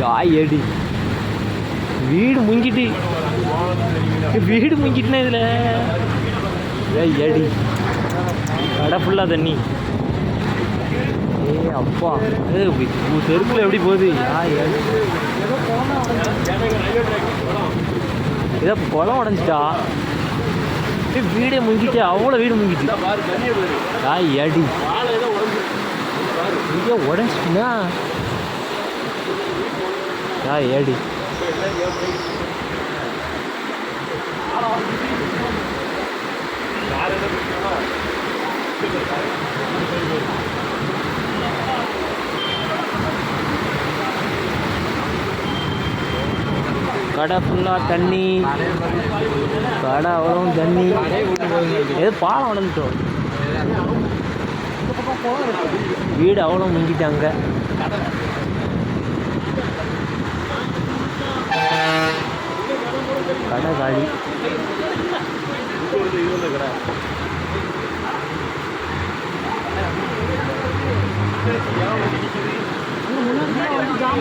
காயடி வீடு முங்கிட்டு வீடு முங்கிட்டுனா இதில்? ஏய் அடி கடை ஃபுல்லாக தண்ணி. ஏ அப்பா. ஏ எப்படி போகுது? யா ஏடி. ஏதோ குளம் உடஞ்சிட்டா? வீடே முங்கிட்டு அவ்வளோ வீடு முங்கிட்டு. யாய் அடி. இங்கே உடஞ்சிட்டுனா? யாய் ஏடி கடை ஃபுல்லாக தண்ணி. கடை அவ்வளோ தண்ணி. ஏதோ பாலம் உடஞ்சிட்டோம் வீடு அவ்வளோ முங்கிட்டாங்க. கடை காலி. கடை